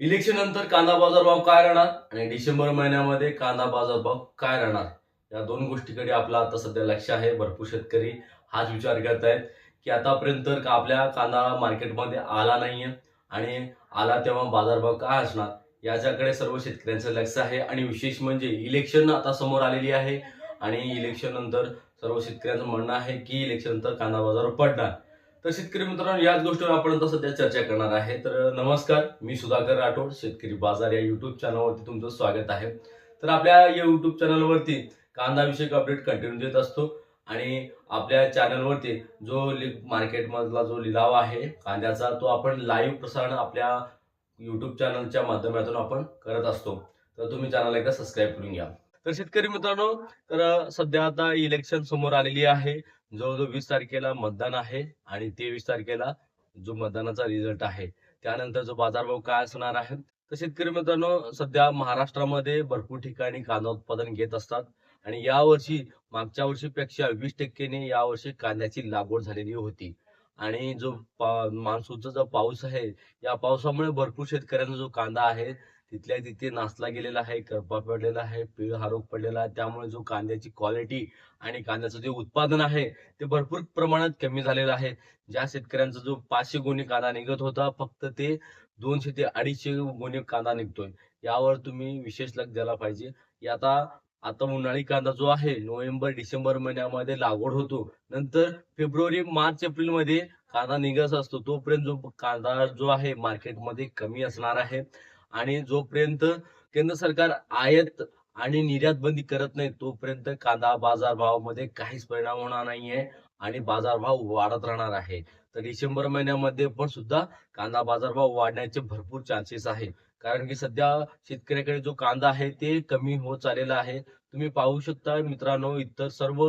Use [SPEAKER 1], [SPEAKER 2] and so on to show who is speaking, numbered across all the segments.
[SPEAKER 1] Election नंतर कांदा बाजार भाव काय राहणार? आणि डिसेंबर महिन्यामध्ये कांदा बाजार भाव काय राहणार? या दोन गोष्टीकडे आपला आता सध्या लक्ष आहे. भरपूर शेतकरी हाच विचार करत आहेत की आतापर्यंत का आपल्या कांदा मार्केटमध्ये आला नाहीये आणि आला तेव्हा बाजारभाव काय असणार? याच्याकडे सर्व शेतकऱ्यांचं लक्ष आहे. आणि विशेष म्हणजे इलेक्शन आता समोर आलेली आहे. आणि इलेक्शन नंतर सर्व शेतकऱ्यांचं म्हणणं आहे की इलेक्शन नंतर कांदा बाजार पडणार. तर शेतकरी मित्रांनो याच गोष्टीवर आपण सध्या चर्चा करणार आहे. तर नमस्कार मी सुधाकर राठोड शेतकरी बाजार या युट्यूब चॅनलवरती तुमचं स्वागत आहे. तर आपल्या या युट्यूब चॅनलवरती कांदाविषयक अपडेट कंटिन्यू देत असतो. आणि आपल्या चॅनलवरती जो लि मार्केटमधला जो लिलाव आहे कांद्याचा तो आपण लाईव्ह प्रसारण आपल्या युट्यूब चॅनलच्या माध्यमातून आपण करत असतो. तर तुम्ही चॅनलला एकदा सबस्क्राईब करून घ्या. तर शेतकरी मित्रांनो तर सध्या आता इलेक्शन समोर आलेली आहे. जवळजवळ वीस तारखेला मतदान आहे आणि तेवीस तारखेला जो मतदानाचा रिझल्ट आहे त्यानंतर जो बाजारभाव काय असणार आहे. तर शेतकरी मित्रांनो सध्या महाराष्ट्रामध्ये भरपूर ठिकाणी कांदा उत्पादन घेत असतात आणि यावर्षी मागच्या वर्षीपेक्षा वीस टक्क्याने यावर्षी कांद्याची लागवड झालेली होती. आणि जो पा- मान्सूनचा जो पाऊस आहे या पावसामुळे भरपूर शेतकऱ्यांचा जो कांदा आहे तिथल्या तिथे नासला गेलेला आहे करपा पडलेला आहे पीळ हा रोग पडलेला आहे. त्यामुळे जो कांद्याची क्वालिटी आणि कांद्याचं जे उत्पादन आहे ते भरपूर प्रमाणात कमी झालेलं आहे. ज्या शेतकऱ्यांचा जो पाचशे गुणी कांदा निघत होता फक्त ते दोनशे ते अडीचशे गुणी कांदा निघतोय. यावर तुम्ही विशेष लक्ष द्यायला पाहिजे. आता आता उन्हाळी कांदा जो आहे नोव्हेंबर डिसेंबर महिन्यामध्ये लागवड होतो. नंतर फेब्रुवारी मार्च एप्रिलमध्ये कांदा निघत असतो. तोपर्यंत जो कांदा जो आहे मार्केटमध्ये कमी असणार आहे. आणि जोपर्यंत केंद्र सरकार आयात आणि निर्यात बंदी करत नाही तोपर्यंत कांदा बाजार भावामध्ये काहीच परिणाम होणार नाहीये. आणि बाजारभाव वाढत राहणार आहे. तर डिसेंबर महिन्यामध्ये पण सुद्धा कांदा बाजारभाव वाढण्याचे भरपूर चान्सेस आहे. कारण की सध्या शेतकऱ्याकडे जो कांदा आहे ते कमी होत चाललेला आहे. तुम्ही पाहू शकता मित्रांनो इतर सर्व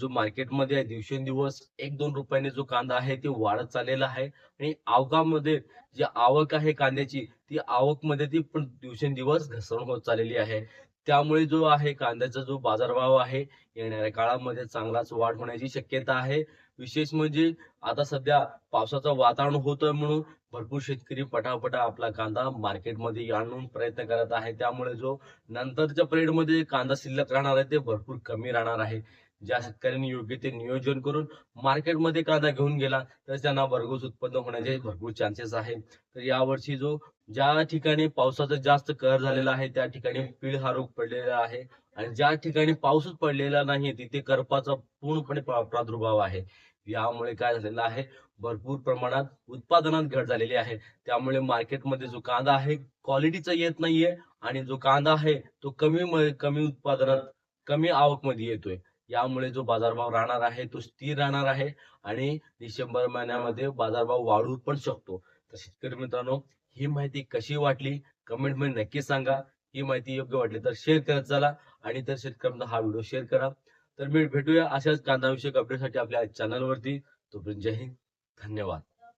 [SPEAKER 1] जो मार्केटमध्ये आहे दिवसेंदिवस एक दोन रुपयाने जो कांदा आहे ते वाढत चाललेला आहे. आणि आवकामध्ये जी आवक आहे कांद्याची ती आवकमध्ये ती पण दिवसेंदिवस घसरण होत चाललेली आहे. त्यामुळे जो आहे कांद्याचा जो बाजारभाव आहे येणाऱ्या काळामध्ये चांगलाच वाढ होण्याची शक्यता आहे. विशेष म्हणजे आता सध्या पावसाचं वातावरण होतं म्हणून भरपूर शेतकरी पटापटा आपला कांदा मार्केटमध्ये आणून प्रयत्न करत आहे. त्यामुळे जो नंतरच्या पिरियडमध्ये कांदा शिल्लक राहणार आहे ते भरपूर कमी राहणार आहे. ज्या शेतकऱ्यांनी योग्य ते नियोजन करून मार्केटमध्ये कांदा घेऊन गेला तर त्यांना भरघोस उत्पन्न होण्याचे भरपूर चान्सेस आहे. तर यावर्षी जो ज्या ठिकाणी पावसाचा जास्त कहर झालेला आहे त्या ठिकाणी पीळ हा रोग पडलेला आहे. आणि ज्या ठिकाणी पाऊसच पडलेला नाही तिथे करपाचा पूर्णपणे प्रादुर्भाव आहे. यामुळे काय झालेलं आहे भरपूर प्रमाणात उत्पादनात घट झालेली आहे. त्यामुळे मार्केटमध्ये जो कांदा आहे क्वालिटीचा येत नाहीये. आणि जो कांदा आहे तो कमी कमी उत्पादनात कमी आवकमध्ये येतोय. यामुळे जो बाजारभाव राहणार आहे तो स्थिर राहणार आहे आणि डिसेंबर महिन्यामध्ये बाजारभाव वाढू पण शकतो. तर शेतकरी मित्रांनो ही माहिती कशी वाटली? कमेंटमध्ये नक्की सांगा. ही माहिती योग्य वाटली तर शेअर करत चला आणि तर शेतकऱ्यांना हा व्हिडिओ शेअर करा तर मी भेटूया अशाच कांदाविषयक अपडेटसाठी आपल्या चॅनलवरती तोपर्यंत जय हिंद. धन्यवाद.